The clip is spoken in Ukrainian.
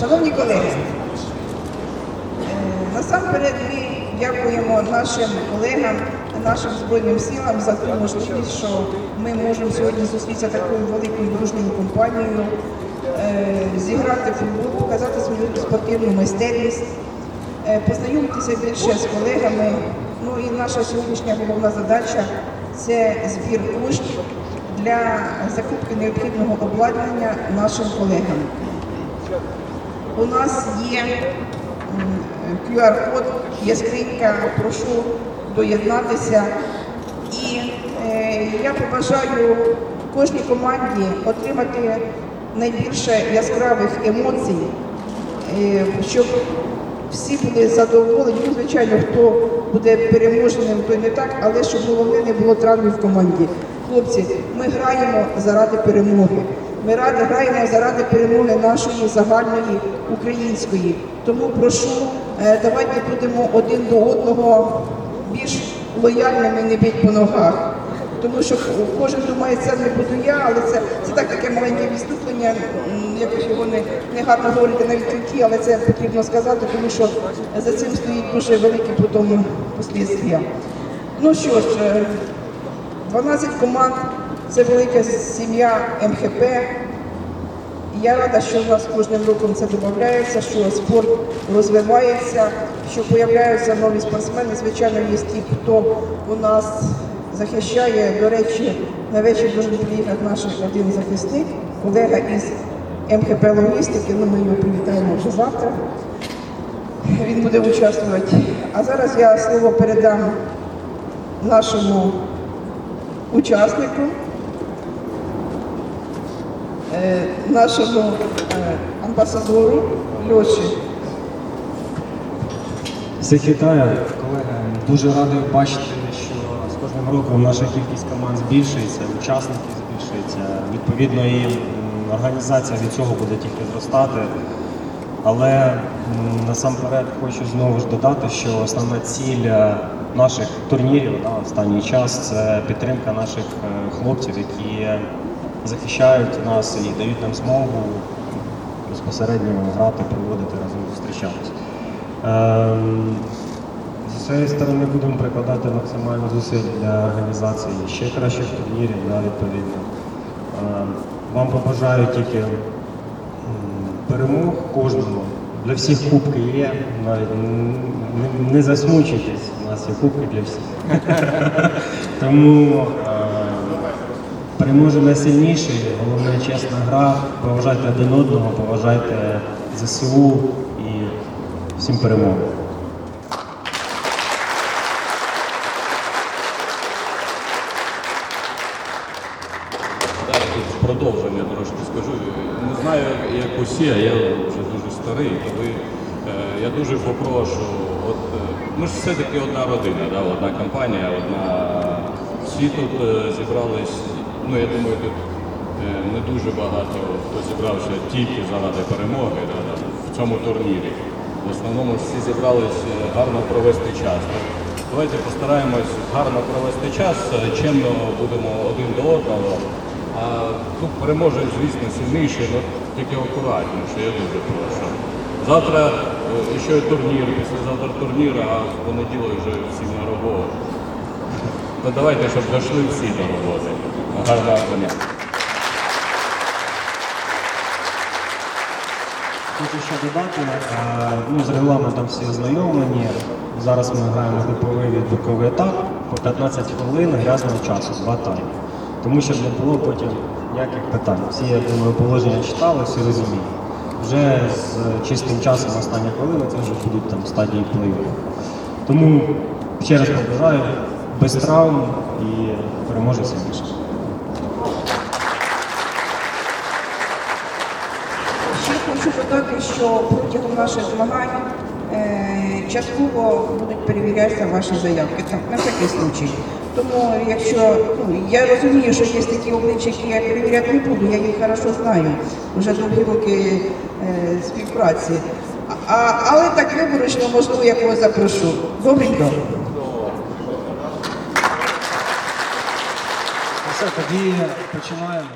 Шановні колеги, е, насамперед ми дякуємо нашим колегам, нашим Збройним силам за ту можливість, що ми можемо сьогодні зустрітися такою великою дружньою компанією, е, зіграти футбол, показати свою спортивну майстерність, е, познайомитися більше з колегами. Ну і наша сьогоднішня головна задача це збір коштів для закупки необхідного обладнання нашим колегам. У нас є QR-код, є скринька, прошу доєднатися. І е, я побажаю кожній команді отримати найбільше яскравих емоцій, е, щоб всі були задоволені. Ну, звичайно, хто буде переможеним, той не так, але щоб головне не було травмів в команді. Хлопці, ми граємо заради перемоги. Ми ради граємо заради перемоги нашої загальної української. Тому прошу, е, давайте будемо один до одного більш лояльними, не біть по ногах. Тому що кожен думає, це не буду я, але це, це так таке маленьке відступлення. Якось його не, не гарно говорити на відкритті, але це потрібно сказати, тому що за цим стоїть дуже великі потім послідствия. Ну що ж, е, 12 команд це велика сім'я МХП. Я рада, що в нас кожним роком це додається, що спорт розвивається, що з'являються нові спортсмени. Звичайно, є ті, хто у нас захищає. До речі, на вечір дуже приїхати наш один захисник, колега із МХП Логістики. Ну, ми його привітаємо вже завтра. Він буде участвувати. А зараз я слово передам нашому учаснику, нашому е, амбасадору Льоші. Всіх вітаю, колеги. Дуже радий бачити, що з кожним роком наша кількість команд збільшується, учасників збільшується. Відповідно, і організація від цього буде тільки зростати. Але насамперед хочу знову ж додати, що основна ціль е, наших турнірів на останній час це підтримка наших е, хлопців, які захищають нас і дають нам змогу безпосередньо грати, проводити разом зустрічатися. Ем, Зі своєї сторони будемо прикладати максимально зусиль для організації ще кращих турнірів, да, відповідно. Ем, Вам побажаю тільки перемог кожному. Для всіх кубки є, навіть не, засмучуйтесь, у нас є кубки для всіх. Тому переможе найсильніший, головне чесна гра. Поважайте один одного, поважайте ЗСУ і всім перемог. Да, тут в продовження трошки скажу. Не знаю, як усі, а я вже дуже старий, коли е, я дуже попрошу, от е, ми ж все-таки одна родина, да, одна компанія, одна. Всі тут е, зібрались, ну я думаю, тут е, не дуже багато хто зібрався тільки заради перемоги да, в цьому турнірі. В основному всі зібрались е, гарно провести час. Давайте постараємось гарно провести час, е, чемно будемо один до одного. А тут переможець, звісно, сильніший, але тільки акуратніше, я дуже прошу. Завтра ще турнір, післязавтра турнір, а в понеділок вже всі на роботу. То давайте, щоб дійшли всі до роботи. Хочу ще додати, е, ну, з регламентом всі ознайомлені. Зараз ми граємо груповий відбуковий етап по 15 хвилин грязного часу, два тайми. Тому щоб не було потім ніяких питань. Всі, я думаю, положення читали, всі розуміють. Вже з чистим часом останні хвилини це вже будуть там стадії плей-офф. Тому ще раз побажаю без травм і переможе сильніше. Ще хочу що протягом наших змагань е, частково будуть перевірятися ваші заявки. Там, на всякий случай. Тому якщо ну, я розумію, що є такі обличчя, які я перевіряти не буду, я їх хорошо знаю, вже довгі роки е, співпраці. А, але так виборочно, можливо, я когось запрошу. Добренько. Все, тоді починаємо.